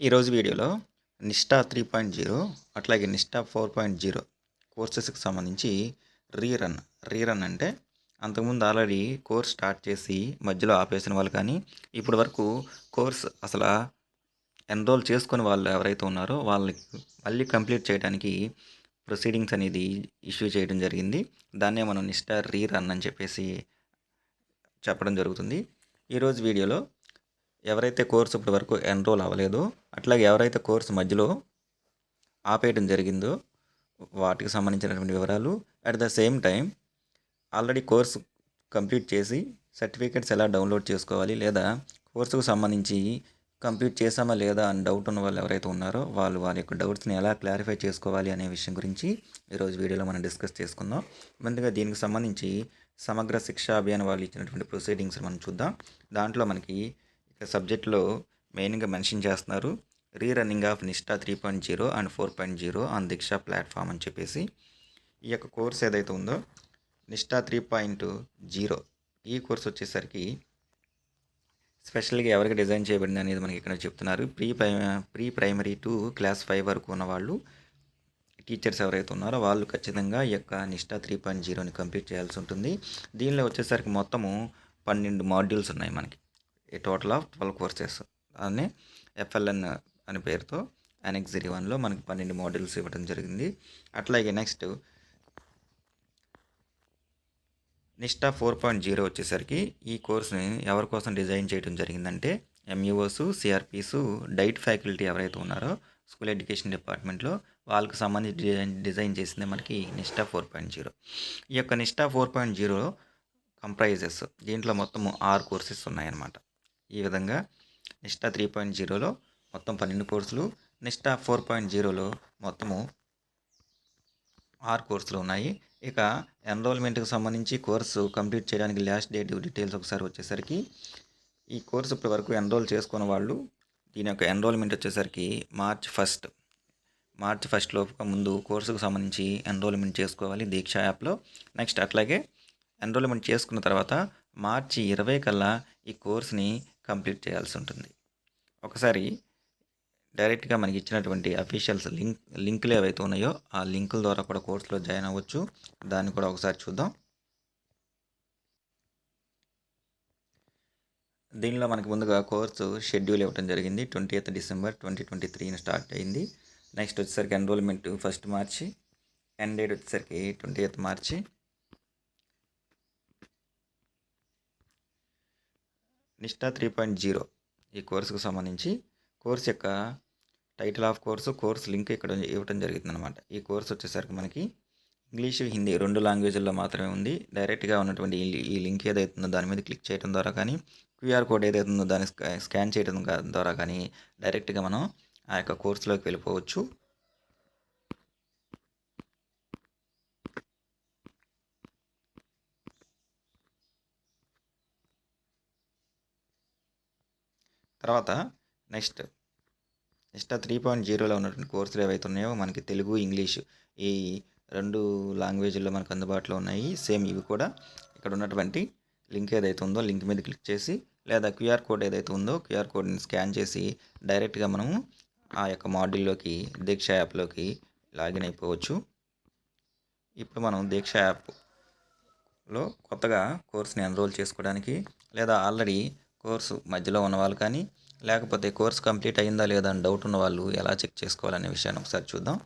ఈరోజు వీడియోలో Nishtha three point zero అట్లాగే నిష్టా ఫోర్ పాయింట్ జీరో కోర్సెస్కి సంబంధించి రీరన్. రీరన్ అంటే అంతకుముందు ఆల్రెడీ కోర్స్ స్టార్ట్ చేసి మధ్యలో ఆపేసిన వాళ్ళు కానీ ఇప్పటి వరకు కోర్స్ అసలు ఎన్రోల్ చేసుకుని వాళ్ళు ఎవరైతే ఉన్నారో వాళ్ళకి మళ్ళీ కంప్లీట్ చేయడానికి ప్రొసీడింగ్స్ అనేది ఇష్యూ చేయడం జరిగింది. దాన్నే మనం నిష్టా రీరన్ అని చెప్పేసి చెప్పడం జరుగుతుంది. ఈరోజు వీడియోలో ఎవరైతే కోర్సు ఇప్పటి వరకు ఎన్రోల్ అవ్వలేదో అట్లాగే ఎవరైతే కోర్సు మధ్యలో ఆపేయడం జరిగిందో వాటికి సంబంధించినటువంటి వివరాలు at the same time already course complete చేసి సర్టిఫికేట్స్ ఎలా డౌన్లోడ్ చేసుకోవాలి లేదా కోర్సుకు సంబంధించి కంప్లీట్ చేసామా లేదా అని డౌట్ ఉన్న వాళ్ళు ఎవరైతే ఉన్నారో వాళ్ళు వారి యొక్క డౌట్స్ని ఎలా క్లారిఫై చేసుకోవాలి అనే విషయం గురించి ఈరోజు వీడియోలో మనం డిస్కస్ చేసుకుందాం. ముందుగా దీనికి సంబంధించి సమగ్ర శిక్షా అభియాన్ వాళ్ళు ఇచ్చినటువంటి ప్రొసీడింగ్స్ మనం చూద్దాం. దాంట్లో మనకి సబ్జెక్ట్లో మెయిన్గా మెన్షన్ చేస్తున్నారు. Re running of Nishtha three point zero and four point zero on Diksha platform అని చెప్పేసి ఈ యొక్క కోర్స్ ఏదైతే ఉందో నిష్టా త్రీ పాయింట్ జీరో ఈ కోర్స్ వచ్చేసరికి స్పెషల్గా ఎవరికి డిజైన్ చేయబడింది అనేది మనకి ఇక్కడ చెప్తున్నారు. Pre pri pre primary to class five వరకు ఉన్న వాళ్ళు టీచర్స్ ఎవరైతే ఉన్నారో వాళ్ళు ఖచ్చితంగా ఈ యొక్క నిష్టా త్రీ పాయింట్ జీరోని కంప్లీట్ చేయాల్సి ఉంటుంది. దీనిలో వచ్చేసరికి మొత్తము పన్నెండు మాడ్యూల్స్ ఉన్నాయి మనకి. A total of twelve courses. దాన్ని ఎఫ్ఎల్ఎన్ అనే పేరుతో అనెక్సిరీ వన్లో మనకి పన్నెండు మోడల్స్ ఇవ్వడం జరిగింది. అట్లాగే next Nishtha four point zero వచ్చేసరికి ఈ కోర్సుని ఎవరి కోసం డిజైన్ చేయడం జరిగిందంటే ఎంయూఓస్ సిఆర్పిస్ డైట్ ఫ్యాకల్టీ ఎవరైతే ఉన్నారో స్కూల్ ఎడ్యుకేషన్ డిపార్ట్మెంట్లో వాళ్ళకు సంబంధించి డిజైన్ డిజైన్ చేసిందే మనకి నిష్టా ఫోర్ పాయింట్ జీరో. ఈ యొక్క Nishtha four point zero comprises దీంట్లో మొత్తము ఆరు కోర్సెస్ ఉన్నాయన్నమాట. ఈ విధంగా నిష్టా త్రీ పాయింట్ జీరోలో మొత్తం పన్నెండు కోర్సులు నిష్టా ఫోర్ పాయింట్ జీరోలో మొత్తము ఆరు కోర్సులు ఉన్నాయి. ఇక ఎన్రోల్మెంట్కి సంబంధించి కోర్సు కంప్లీట్ చేయడానికి లాస్ట్ డేట్ డీటెయిల్స్ ఒకసారి వచ్చేసరికి ఈ కోర్సు ఇప్పటి వరకు ఎన్రోల్ చేసుకున్న వాళ్ళు దీని యొక్క ఎన్రోల్మెంట్ వచ్చేసరికి మార్చ్ ఫస్ట్ మార్చ్ ఫస్ట్ లోపు ముందు కోర్సుకు సంబంధించి ఎన్రోల్మెంట్ చేసుకోవాలి దీక్ష యాప్లో. నెక్స్ట్ అట్లాగే ఎన్రోల్మెంట్ చేసుకున్న తర్వాత మార్చి ఇరవై కల్లా ఈ కోర్స్ని కంప్లీట్ చేయాల్సి ఉంటుంది. ఒకసారి డైరెక్ట్గా మనకి ఇచ్చినటువంటి అఫీషియల్స్ లింక్ లింకులు ఏవైతే ఉన్నాయో ఆ లింకుల ద్వారా కూడా కోర్సులో జాయిన్ అవ్వచ్చు. దాన్ని కూడా ఒకసారి చూద్దాం. దీనిలో మనకి ముందుగా కోర్సు షెడ్యూల్ ఇవ్వడం జరిగింది. Twenty eighth December twenty twenty త్రీని స్టార్ట్ అయింది. నెక్స్ట్ వచ్చేసరికి enrolment first March end date వచ్చేసరికి twenty eighth March. Nishtha three point zero ఈ కోర్సుకు సంబంధించి కోర్స్ యొక్క title of course course link ఇక్కడ ఇవ్వడం జరిగింది అనమాట ఈ కోర్స్ వచ్చేసరికి మనకి ఇంగ్లీష్ హిందీ రెండు లాంగ్వేజ్ల్లో మాత్రమే ఉంది. డైరెక్ట్గా ఉన్నటువంటి ఈ లింక్ ఏదైతే ఉందో దాని మీద క్లిక్ చేయడం ద్వారా కానీ క్యూఆర్ కోడ్ ఏదైతే ఉందో దాన్ని స్కాన్ చేయడం ద్వారా కానీ డైరెక్ట్గా మనం ఆ యొక్క కోర్సులోకి వెళ్ళిపోవచ్చు. తర్వాత నెక్స్ట్ నెక్స్ట్ త్రీ పాయింట్ జీరోలో ఉన్నటువంటి కోర్సులు ఏవైతే ఉన్నాయో మనకి తెలుగు ఇంగ్లీష్ ఈ రెండు లాంగ్వేజ్లో మనకు అందుబాటులో ఉన్నాయి. సేమ్ ఇవి కూడా ఇక్కడ ఉన్నటువంటి లింక్ ఏదైతే ఉందో లింక్ మీద క్లిక్ చేసి లేదా క్యూఆర్ కోడ్ ఏదైతే ఉందో క్యూఆర్ కోడ్ని స్కాన్ చేసి డైరెక్ట్గా మనము ఆ యొక్క మాడ్యూల్లోకి దీక్ష యాప్లోకి లాగిన్ అయిపోవచ్చు. ఇప్పుడు మనం దీక్ష యాప్లో కొత్తగా కోర్స్ని ఎన్రోల్ చేసుకోవడానికి లేదా ఆల్రెడీ కోర్సు మధ్యలో ఉన్నవాళ్ళు కానీ లేకపోతే కోర్స్ కంప్లీట్ అయిందా లేదా అని డౌట్ ఉన్న వాళ్ళు ఎలా చెక్ చేసుకోవాలనే విషయాన్ని ఒకసారి చూద్దాం.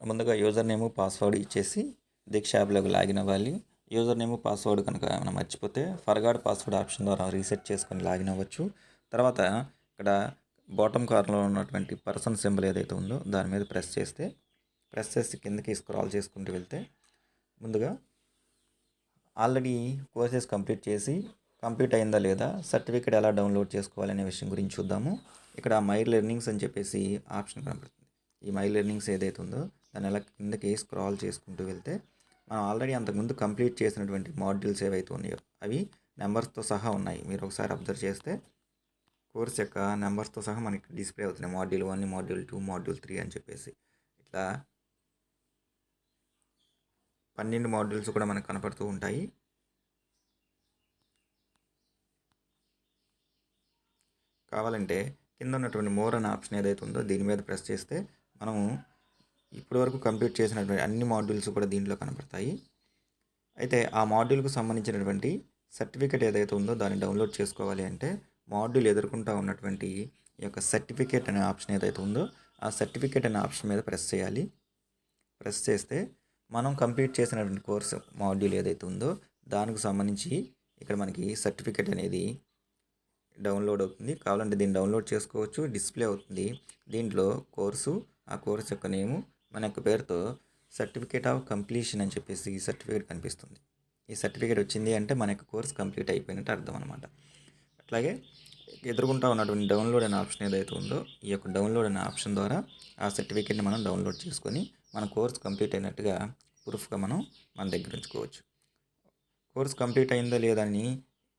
ముందుగా యూజర్ నేము పాస్వర్డ్ ఇచ్చేసి దీక్ష యాప్లోకి లాగిన్ అవ్వాలి. యూజర్ నేమ్ పాస్వర్డ్ కనుక మనం మర్చిపోతే ఫర్గాడ్ పాస్వర్డ్ ఆప్షన్ ద్వారా రీసెట్ చేసుకొని లాగిన్ అవ్వచ్చు. తర్వాత ఇక్కడ బాటమ్ కార్నర్లో ఉన్నటువంటి పర్సన్ సింబల్ ఏదైతే ఉందో దాని మీద ప్రెస్ చేస్తే ప్రెస్ చేసి కిందకి స్క్రాల్ చేసుకుంటూ వెళ్తే ముందుగా ఆల్రెడీ కోర్సెస్ కంప్లీట్ చేసి కంప్లీట్ అయిందా లేదా సర్టిఫికేట్ ఎలా డౌన్లోడ్ చేసుకోవాలనే విషయం గురించి చూద్దాము. ఇక్కడ మై లెర్నింగ్స్ అని చెప్పేసి ఆప్షన్ కనపడుతుంది. ఈ మై లెర్నింగ్స్ ఏదైతే ఉందో దాన్ని ఎలా కిందకి స్క్రాల్ చేసుకుంటూ వెళ్తే మనం ఆల్రెడీ అంతకుముందు కంప్లీట్ చేసినటువంటి మాడ్యూల్స్ ఏవైతే ఉన్నాయో అవి నెంబర్స్తో సహా ఉన్నాయి. మీరు ఒకసారి అబ్జర్వ్ చేస్తే కోర్స్ యొక్క నెంబర్స్తో సహా మనకి డిస్ప్లే అవుతున్నాయి. Module one module two module three అని చెప్పేసి. ఇట్లా పన్నెండు మాడ్యూల్స్ కూడా మనకు కనపడుతూ ఉంటాయి. కావాలంటే కింద ఉన్నటువంటి మోర్ అనే ఆప్షన్ ఏదైతే ఉందో దీని మీద ప్రెస్ చేస్తే మనము ఇప్పటివరకు కంప్లీట్ చేసినటువంటి అన్ని మాడ్యూల్స్ కూడా దీంట్లో కనపడతాయి. అయితే ఆ మాడ్యూల్కు సంబంధించినటువంటి సర్టిఫికేట్ ఏదైతే ఉందో దాన్ని డౌన్లోడ్ చేసుకోవాలి అంటే మాడ్యూల్ ఎదుర్కొంటూ ఉన్నటువంటి ఈ యొక్క సర్టిఫికేట్ అనే ఆప్షన్ ఏదైతే ఉందో ఆ సర్టిఫికేట్ అనే ఆప్షన్ మీద ప్రెస్ చేయాలి. ప్రెస్ చేస్తే మనం కంప్లీట్ చేసినటువంటి కోర్సు మాడ్యూల్ ఏదైతే ఉందో దానికి సంబంధించి ఇక్కడ మనకి సర్టిఫికేట్ అనేది డౌన్లోడ్ అవుతుంది. కావాలంటే దీన్ని డౌన్లోడ్ చేసుకోవచ్చు. డిస్ప్లే అవుతుంది. దీంట్లో కోర్సు ఆ కోర్సు యొక్క నేము మన యొక్క పేరుతో సర్టిఫికేట్ ఆఫ్ కంప్లీషన్ అని చెప్పేసి ఈ సర్టిఫికేట్ కనిపిస్తుంది. ఈ సర్టిఫికేట్ వచ్చింది అంటే మన యొక్క కోర్స్ కంప్లీట్ అయిపోయినట్టు అర్థం అనమాట అట్లాగే ఎదుర్కొంటా ఉన్నటువంటి డౌన్లోడ్ అనే ఆప్షన్ ఏదైతే ఉందో ఈ యొక్క డౌన్లోడ్ అనే ఆప్షన్ ద్వారా ఆ సర్టిఫికేట్ని మనం డౌన్లోడ్ చేసుకొని మన కోర్స్ కంప్లీట్ అయినట్టుగా ప్రూఫ్గా మనం మన దగ్గర ఉంచుకోవచ్చు. కోర్స్ కంప్లీట్ అయిందా లేదా అని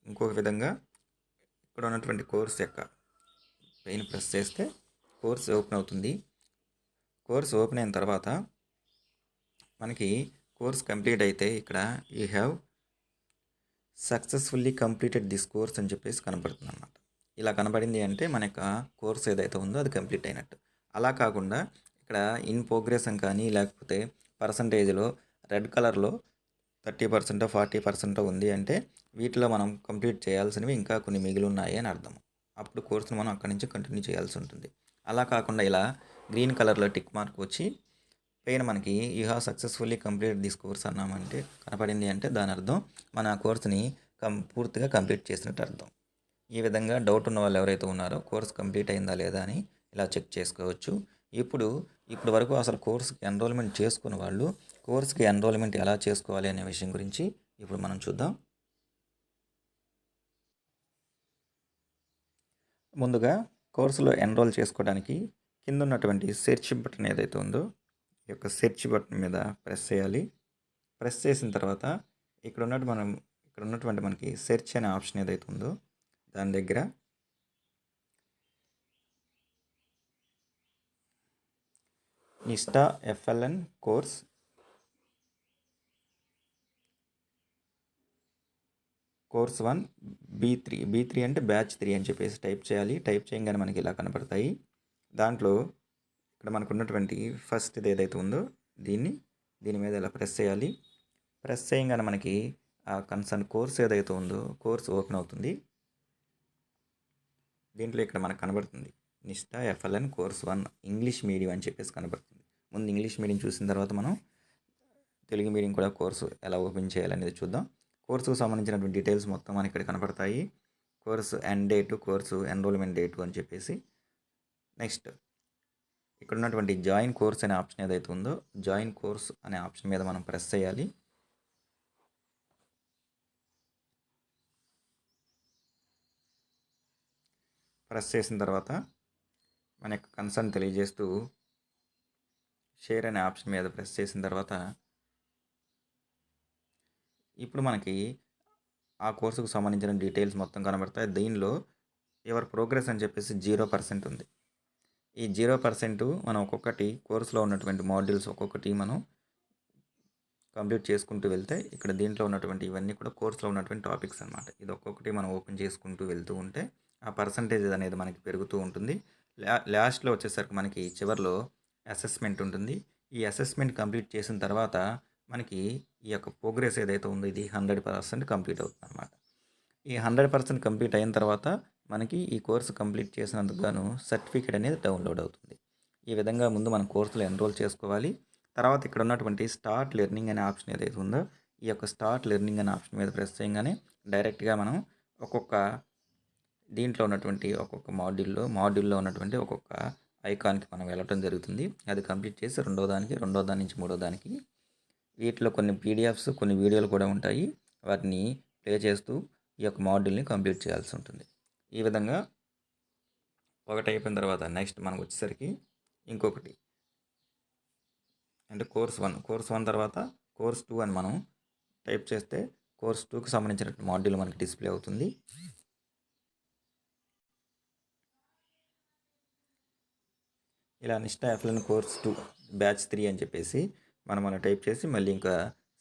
ఇంకొక విధంగా ఇక్కడ ఉన్నటువంటి కోర్స్ యొక్క పైన ప్రెస్ చేస్తే కోర్స్ ఓపెన్ అవుతుంది. కోర్స్ ఓపెన్ అయిన తర్వాత మనకి కోర్స్ కంప్లీట్ అయితే ఇక్కడ you have successfully completed this course అని చెప్పేసి కనబడుతుంది అన్నమాట ఇలా కనబడింది అంటే మన యొక్క కోర్స్ ఏదైతే ఉందో అది కంప్లీట్ అయినట్టు. అలా కాకుండా ఇక్కడ ఇన్ ప్రోగ్రెస్ అని కానీ లేకపోతే పర్సంటేజ్లో రెడ్ కలర్లో థర్టీ పర్సెంట్ ఫార్టీ పర్సెంట్ ఉంది అంటే వీటిలో మనం కంప్లీట్ చేయాల్సినవి ఇంకా కొన్ని మిగిలి ఉన్నాయి అని అర్థం. అప్పుడు కోర్సును మనం అక్కడి నుంచి కంటిన్యూ చేయాల్సి ఉంటుంది. అలా కాకుండా ఇలా గ్రీన్ కలర్లో టిక్ మార్క్ వచ్చి పైన మనకి you have successfully complete this course అన్నామంటే కనపడింది అంటే దాని అర్థం మన ఆ కోర్సుని కం పూర్తిగా కంప్లీట్ చేసినట్టు అర్థం. ఈ విధంగా డౌట్ ఉన్న వాళ్ళు ఎవరైతే ఉన్నారో కోర్స్ కంప్లీట్ అయిందా లేదా అని ఇలా చెక్ చేసుకోవచ్చు. ఇప్పుడు ఇప్పటి వరకు అసలు కోర్స్కి ఎన్రోల్మెంట్ చేసుకున్న వాళ్ళు కోర్స్కి ఎన్రోల్మెంట్ ఎలా చేసుకోవాలి అనే విషయం గురించి ఇప్పుడు మనం చూద్దాం. ముందుగా కోర్సులో ఎన్రోల్ చేసుకోవడానికి కింద ఉన్నటువంటి సెర్చ్ బటన్ ఏదైతే ఉందో ఈ యొక్క సెర్చ్ బటన్ మీద ప్రెస్ చేయాలి. ప్రెస్ చేసిన తర్వాత ఇక్కడ ఉన్నట్టు మనం ఇక్కడ ఉన్నటువంటి మనకి సెర్చ్ అనే ఆప్షన్ ఏదైతే ఉందో దాని దగ్గర Nishtha FLN course. Course one B three B three అంటే బ్యాచ్ త్రీ అని చెప్పేసి టైప్ చేయాలి. టైప్ చేయగానే మనకి ఇలా కనపడతాయి. దాంట్లో ఇక్కడ మనకు ఉన్నటువంటి ఫస్ట్ ఇది ఏదైతే ఉందో దీన్ని దీని మీద ఇలా ప్రెస్ చేయాలి. ప్రెస్ చేయగానే మనకి ఆ కన్సర్న్ కోర్స్ ఏదైతే ఉందో కోర్స్ ఓపెన్ అవుతుంది. దీంట్లో ఇక్కడ మనకు కనబడుతుంది. Nishtha FLN course one English medium అని చెప్పేసి కనబడుతుంది. ముందు ఇంగ్లీష్ మీడియం చూసిన తర్వాత మనం తెలుగు మీడియం కూడా కోర్సు ఎలా ఓపెన్ చేయాలనేది చూద్దాం. కోర్సుకు సంబంధించినటువంటి డీటెయిల్స్ మొత్తం మనకి ఇక్కడ కనపడతాయి. Course end date course enrolment date అని చెప్పేసి నెక్స్ట్ ఇక్కడ ఉన్నటువంటి జాయిన్ కోర్స్ అనే ఆప్షన్ ఏదైతే ఉందో జాయిన్ కోర్స్ అనే ఆప్షన్ మీద మనం ప్రెస్ చేయాలి. ప్రెస్ చేసిన తర్వాత మన యొక్క కన్సర్న్ తెలియజేస్తూ షేర్ అనే ఆప్షన్ మీద ప్రెస్ చేసిన తర్వాత ఇప్పుడు మనకి ఆ కోర్సుకు సంబంధించిన డీటెయిల్స్ మొత్తం కనబడతాయి. దీనిలో ఎవరి ప్రోగ్రెస్ అని చెప్పేసి జీరో పర్సెంట్ ఉంది. ఈ జీరో పర్సెంట్ మనం ఒక్కొక్కటి కోర్సులో ఉన్నటువంటి మాడ్యూల్స్ ఒక్కొక్కటి మనం కంప్లీట్ చేసుకుంటూ వెళ్తే ఇక్కడ దీంట్లో ఉన్నటువంటి ఇవన్నీ కూడా కోర్సులో ఉన్నటువంటి టాపిక్స్ అనమాట ఇది ఒక్కొక్కటి మనం ఓపెన్ చేసుకుంటూ వెళ్తూ ఉంటే ఆ పర్సంటేజ్ అనేది మనకి పెరుగుతూ ఉంటుంది. లా లాస్ట్లో వచ్చేసరికి మనకి చివరిలో అసెస్మెంట్ ఉంటుంది. ఈ అసెస్మెంట్ కంప్లీట్ చేసిన తర్వాత మనకి ఈ యొక్క ప్రోగ్రెస్ ఏదైతే ఉందో ఇది హండ్రెడ్ పర్సెంట్ కంప్లీట్ అవుతుంది అనమాట ఈ హండ్రెడ్ పర్సెంట్ కంప్లీట్ అయిన తర్వాత మనకి ఈ కోర్సు కంప్లీట్ చేసినందుకు గాను సర్టిఫికేట్ అనేది డౌన్లోడ్ అవుతుంది. ఈ విధంగా ముందు మన కోర్సులో ఎన్రోల్ చేసుకోవాలి. తర్వాత ఇక్కడ ఉన్నటువంటి స్టార్ట్ లెర్నింగ్ అనే ఆప్షన్ ఏదైతే ఉందో ఈ యొక్క స్టార్ట్ లెర్నింగ్ అనే ఆప్షన్ మీద ప్రెస్ చేయగానే డైరెక్ట్గా మనం ఒక్కొక్క దీంట్లో ఉన్నటువంటి ఒక్కొక్క మాడ్యూల్లో మాడ్యూల్లో ఉన్నటువంటి ఒక్కొక్క ఐకాన్కి మనం వెళ్ళటం జరుగుతుంది. అది కంప్లీట్ చేసి రెండో దానికి రెండో దాని నుంచి మూడో దానికి వీటిలో కొన్ని పీడిఎఫ్స్ కొన్ని వీడియోలు కూడా ఉంటాయి. వాటిని ప్లే చేస్తూ ఈ యొక్క మాడ్యూల్ని కంప్లీట్ చేయాల్సి ఉంటుంది. ఈ విధంగా ఒకటి అయిపోయిన తర్వాత నెక్స్ట్ మనకు వచ్చేసరికి ఇంకొకటి. అంటే కోర్స్ వన్ కోర్స్ వన్ తర్వాత కోర్స్ టూ అని మనం టైప్ చేస్తే కోర్స్ టూకి సంబంధించిన మాడ్యూల్ మనకి డిస్ప్లే అవుతుంది. ఇలా Nishtha FLN course two batch three అని చెప్పేసి మనం అలా టైప్ చేసి మళ్ళీ ఇంకా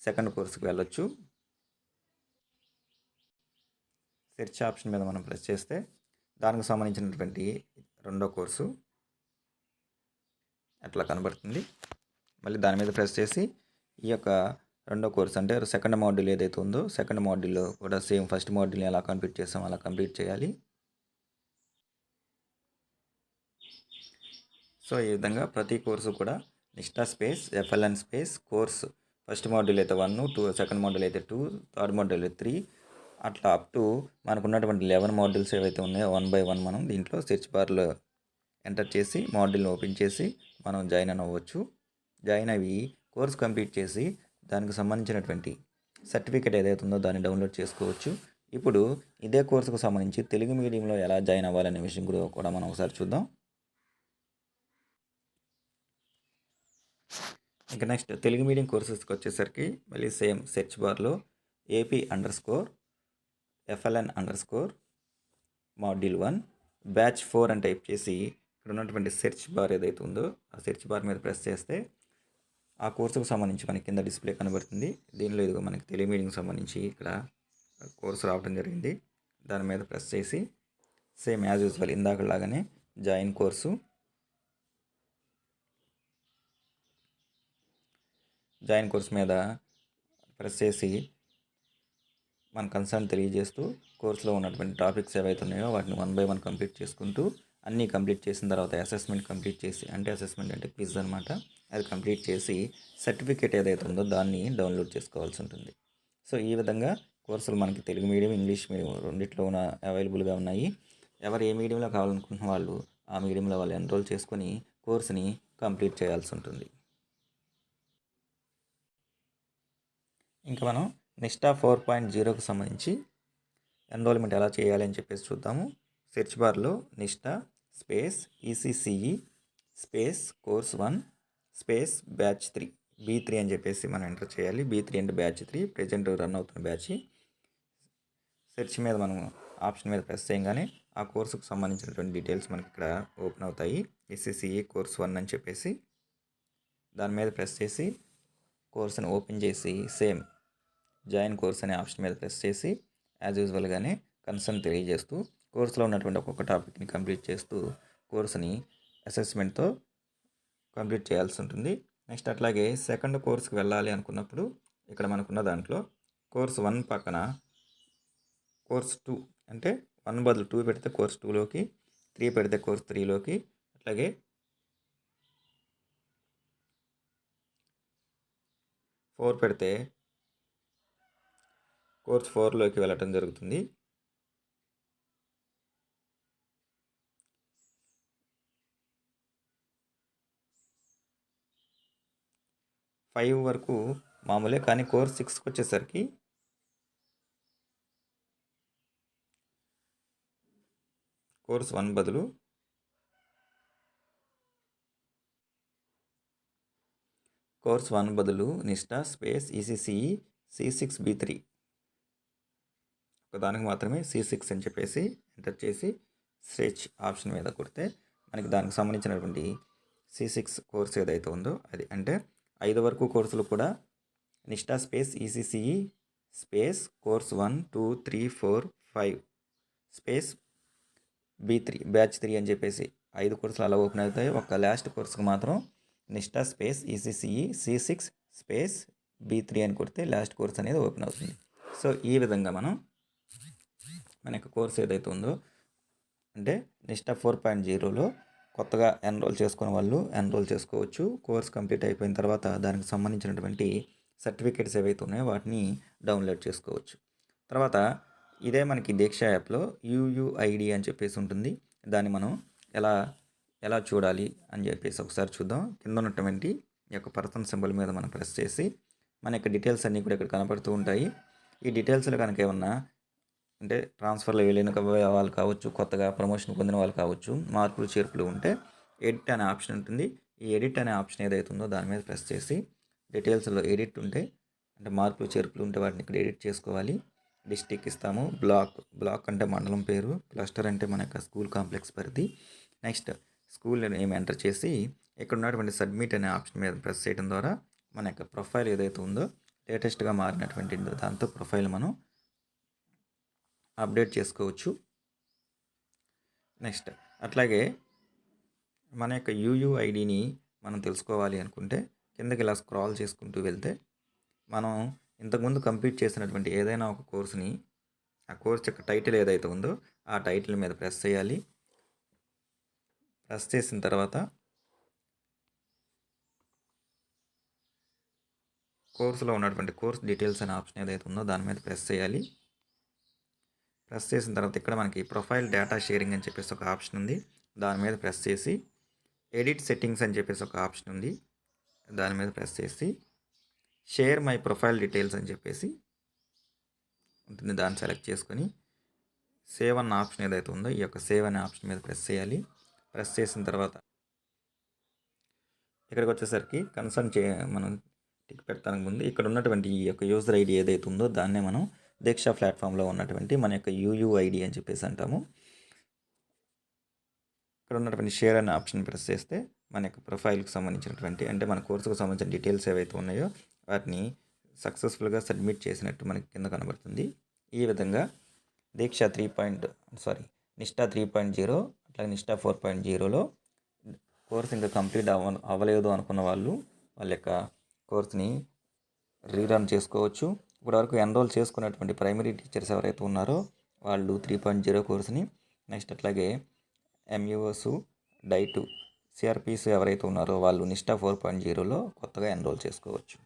సెకండ్ కోర్స్కి వెళ్ళొచ్చు. సెర్చ్ ఆప్షన్ మీద మనం ప్రెస్ చేస్తే దానికి సంబంధించినటువంటి రెండో కోర్సు అట్లా కనబడుతుంది. మళ్ళీ దాని మీద ప్రెస్ చేసి ఈ యొక్క రెండో కోర్స్ అంటే సెకండ్ మాడ్యూల్ ఏదైతే ఉందో సెకండ్ మాడ్యూల్లో కూడా సేమ్ ఫస్ట్ మాడ్యూల్ని ఎలా కంప్లీట్ చేస్తామో అలా కంప్లీట్ చేయాలి. సో ఈ విధంగా ప్రతి కోర్సు కూడా Nishtha space FLN space course. First module అయితే వన్ టూ సెకండ్ మాడ్యూల్ అయితే టూ థర్డ్ మాడ్యూల్ అయితే త్రీ. అట్లా అప్ టు మనకు ఉన్నటువంటి లెవెన్ మాడ్యూల్స్ ఏవైతే ఉన్నాయో వన్ బై వన్ మనం దీంట్లో సెర్చ్ బార్లో ఎంటర్ చేసి మాడ్యూల్ని ఓపెన్ చేసి మనం జాయిన్ అవ్వచ్చు జాయిన్ అవి కోర్స్ కంప్లీట్ చేసి దానికి సంబంధించినటువంటి సర్టిఫికేట్ ఏదైతే ఉందో దాన్ని డౌన్లోడ్ చేసుకోవచ్చు. ఇప్పుడు ఇదే కోర్సుకు సంబంధించి తెలుగు మీడియంలో ఎలా జాయిన్ అవ్వాలనే విషయం కూడా కూడా మనం ఒకసారి చూద్దాం. ఇక నెక్స్ట్ తెలుగు మీడియం కోర్సెస్కి వచ్చేసరికి మళ్ళీ సేమ్ సెర్చ్ బార్లో AP underscore FLN underscore module one batch four అని టైప్ చేసి ఇక్కడ ఉన్నటువంటి సెర్చ్ బార్ ఏదైతే ఉందో ఆ సెర్చ్ బార్ మీద ప్రెస్ చేస్తే ఆ కోర్సుకు సంబంధించి మనకి కింద డిస్ప్లే కనబడుతుంది. దీనిలో ఇదిగో మనకి తెలుగు మీడియంకి సంబంధించి ఇక్కడ కోర్సు రావడం జరిగింది. దాని మీద ప్రెస్ చేసి సేమ్ యాజ్ యూజువల్ ఇందాకలాగానే జాయిన్ కోర్సు జాయిన్ కోర్స్ మీద ప్రెస్ చేసి మన కన్సర్న్ తెలియజేస్తూ కోర్సులో ఉన్నటువంటి టాపిక్స్ ఏవైతే ఉన్నాయో వాటిని వన్ బై వన్ కంప్లీట్ చేసుకుంటూ అన్నీ కంప్లీట్ చేసిన తర్వాత అసెస్మెంట్ కంప్లీట్ చేసి అంటే అసెస్మెంట్ అంటే క్విజ్ అనమాట అది కంప్లీట్ చేసి సర్టిఫికేట్ ఏదైతే ఉందో దాన్ని డౌన్లోడ్ చేసుకోవాల్సి ఉంటుంది. సో ఈ విధంగా కోర్సులు మనకి తెలుగు మీడియం ఇంగ్లీష్ మీడియం రెండిట్లో ఉన్న అవైలబుల్గా ఉన్నాయి. ఎవరు ఏ మీడియంలో కావాలనుకుంటున్న వాళ్ళు ఆ మీడియంలో వాళ్ళు ఎన్రోల్ చేసుకొని కోర్సుని కంప్లీట్ చేయాల్సి ఉంటుంది. ఇంకా మనం నిష్టా ఫోర్ పాయింట్ జీరోకి సంబంధించి ఎన్రోల్మెంట్ ఎలా చేయాలి అని చెప్పేసి చూద్దాము. సెర్చ్ బార్లో Nishtha space ECCE space course one space batch three B three అని చెప్పేసి మనం ఎంటర్ చేయాలి. బీ త్రీ అంటే బ్యాచ్ త్రీ ప్రజెంట్ రన్ అవుతున్న బ్యాచ్. సెర్చ్ మీద మనం ఆప్షన్ మీద ప్రెస్ చేయగానే ఆ కోర్సుకు సంబంధించినటువంటి డీటెయిల్స్ మనకి ఇక్కడ ఓపెన్ అవుతాయి. ఎస్ఎస్సిఈ కోర్స్ వన్ అని చెప్పేసి దాని మీద ప్రెస్ చేసి కోర్సును ఓపెన్ చేసి సేమ్ జాయిన్ కోర్స్ అనే ఆప్షన్ మీద ప్రెస్ చేసి యాజ్ యూజువల్గానే కన్సర్న్ తెలియజేస్తూ కోర్సులో ఉన్నటువంటి ఒక్కొక్క టాపిక్ని కంప్లీట్ చేస్తూ కోర్సుని అసెస్మెంట్తో కంప్లీట్ చేయాల్సి ఉంటుంది. నెక్స్ట్ అట్లాగే సెకండ్ కోర్స్కి వెళ్ళాలి అనుకున్నప్పుడు ఇక్కడ మనకున్న దాంట్లో కోర్స్ వన్ పక్కన కోర్స్ టూ అంటే వన్ బదులు టూ పెడితే కోర్స్ టూలోకి త్రీ పెడితే కోర్స్ త్రీలోకి అట్లాగే ఫోర్ పెడితే కోర్స్ ఫోర్లోకి వెళ్ళటం జరుగుతుంది. ఫైవ్ వరకు మామూలే కానీ కోర్స్ సిక్స్కి వచ్చేసరికి కోర్స్ వన్ బదులు కోర్స్ వన్ బదులు Nishtha space ECCE C six B three. దానికి మాత్రమే సి సిక్స్ అని చెప్పేసి ఎంటర్ చేసి సెర్చ్ ఆప్షన్ మీద కొడితే మనకి దానికి సంబంధించినటువంటి సి సిక్స్ కోర్స్ ఏదైతే ఉందో అది అంటే ఐదు వరకు కోర్సులు కూడా Nishtha space ECCE space course one two three four five space B three batch three అని చెప్పేసి ఐదు కోర్సులు అలా ఓపెన్ అవుతాయి. ఒక లాస్ట్ కోర్సుకు మాత్రం Nishtha space ECCE C six space B three అని కొడితే లాస్ట్ కోర్స్ అనేది ఓపెన్ అవుతుంది. సో ఈ విధంగా మనం మన యొక్క కోర్స్ ఏదైతే ఉందో అంటే నిష్టా ఫోర్ పాయింట్ జీరోలో కొత్తగా ఎన్రోల్ చేసుకున్న వాళ్ళు ఎన్రోల్ చేసుకోవచ్చు. కోర్స్ కంప్లీట్ అయిపోయిన తర్వాత దానికి సంబంధించినటువంటి సర్టిఫికేట్స్ ఏవైతే ఉన్నాయో వాటిని డౌన్లోడ్ చేసుకోవచ్చు. తర్వాత ఇదే మనకి దీక్ష యాప్లో యూయూఐడి అని చెప్పేసి ఉంటుంది. దాన్ని మనం ఎలా ఎలా చూడాలి అని చెప్పేసి ఒకసారి చూద్దాం. కింద ఉన్నటువంటి ఈ యొక్క పర్సన్ సింబల్ మీద మనం ప్రెస్ చేసి మన యొక్క డీటెయిల్స్ అన్నీ కూడా ఇక్కడ కనపడుతూ ఉంటాయి. ఈ డీటెయిల్స్లో కనుక ఏమన్నా అంటే ట్రాన్స్ఫర్లో వెళ్ళిన వాళ్ళు కావచ్చు కొత్తగా ప్రమోషన్ పొందిన వాళ్ళు కావచ్చు మార్పులు చేర్పులు ఉంటే ఎడిట్ అనే ఆప్షన్ ఉంటుంది. ఈ ఎడిట్ అనే ఆప్షన్ ఏదైతే ఉందో దాని మీద ప్రెస్ చేసి డీటెయిల్స్లో ఎడిట్ ఉంటే అంటే మార్పులు చేర్పులు ఉంటే వాటిని ఇక్కడ ఎడిట్ చేసుకోవాలి. డిస్టిక్ ఇస్తాము బ్లాక్ బ్లాక్ అంటే మండలం పేరు క్లస్టర్ అంటే మన యొక్క స్కూల్ కాంప్లెక్స్ పరిధి. నెక్స్ట్ స్కూల్ నేమ్ ఎంటర్ చేసి ఇక్కడ ఉన్నటువంటి సబ్మిట్ అనే ఆప్షన్ మీద ప్రెస్ చేయడం ద్వారా మన యొక్క ప్రొఫైల్ ఏదైతే ఉందో లేటెస్ట్గా మారినటువంటి దాంతో ప్రొఫైల్ మనం అప్డేట్ చేసుకోవచ్చు. నెక్స్ట్ అట్లాగే మన యొక్క యూయూఐడిని మనం తెలుసుకోవాలి అనుకుంటే కిందకి ఇలా స్క్రాల్ చేసుకుంటూ వెళ్తే మనం ఇంతకుముందు కంప్లీట్ చేసినటువంటి ఏదైనా ఒక కోర్సుని ఆ కోర్స్ యొక్క టైటిల్ ఏదైతే ఉందో ఆ టైటిల్ మీద ప్రెస్ చేయాలి. ప్రెస్ చేసిన తర్వాత కోర్సులో ఉన్నటువంటి కోర్స్ డీటెయిల్స్ అనే ఆప్షన్ ఏదైతే ఉందో దాని మీద ప్రెస్ చేయాలి. ప్రెస్ చేసిన తర్వాత ఇక్కడ మనకి ప్రొఫైల్ డేటా షేరింగ్ అని చెప్పేసి ఒక ఆప్షన్ ఉంది. దాని మీద ప్రెస్ చేసి ఎడిట్ సెట్టింగ్స్ అని చెప్పేసి ఒక ఆప్షన్ ఉంది. దాని మీద ప్రెస్ చేసి షేర్ మై ప్రొఫైల్ డీటెయిల్స్ అని చెప్పేసి ఉంటుంది. దాన్ని సెలెక్ట్ చేసుకొని సేవ్ అన్న ఆప్షన్ ఏదైతే ఉందో ఈ యొక్క సేవ్ అనే ఆప్షన్ మీద ప్రెస్ చేయాలి. ప్రెస్ చేసిన తర్వాత ఇక్కడికి వచ్చేసరికి కన్సర్న్ చే మనం టిక్ పెడతానికి ముందు ఇక్కడ ఉన్నటువంటి ఈ యొక్క యూజర్ ఐడి ఏదైతే ఉందో దాన్నే మనం దీక్ష ప్లాట్ఫామ్లో ఉన్నటువంటి మన యొక్క యూయూఐడి అని చెప్పేసి అంటాము. ఇక్కడ ఉన్నటువంటి షేర్ అనే ఆప్షన్ ప్రెస్ చేస్తే మన యొక్క ప్రొఫైల్కి సంబంధించినటువంటి అంటే మన కోర్సుకు సంబంధించిన డీటెయిల్స్ ఏవైతే ఉన్నాయో వాటిని సక్సెస్ఫుల్గా సబ్మిట్ చేసినట్టు మనకి కింద కనబడుతుంది. ఈ విధంగా Diksha three point sorry Nishtha three point zero అట్లాగే నిష్టా ఫోర్ పాయింట్ జీరోలో కోర్స్ ఇంకా కంప్లీట్ అవ అవ్వలేదు అనుకున్న వాళ్ళు వాళ్ళ యొక్క కోర్స్ని రీరన్ చేసుకోవచ్చు. ఇప్పటివరకు ఎన్రోల్ చేసుకున్నటువంటి ప్రైమరీ టీచర్స్ ఎవరైతే ఉన్నారో వాళ్ళు త్రీ పాయింట్ జీరో కోర్స్ని నెక్స్ట్ అట్లాగే ఎంయూఎస్ డైటు సిఆర్పిస్ ఎవరైతే ఉన్నారో వాళ్ళు నిష్టా ఫోర్ పాయింట్ జీరోలో కొత్తగా ఎన్రోల్ చేసుకోవచ్చు.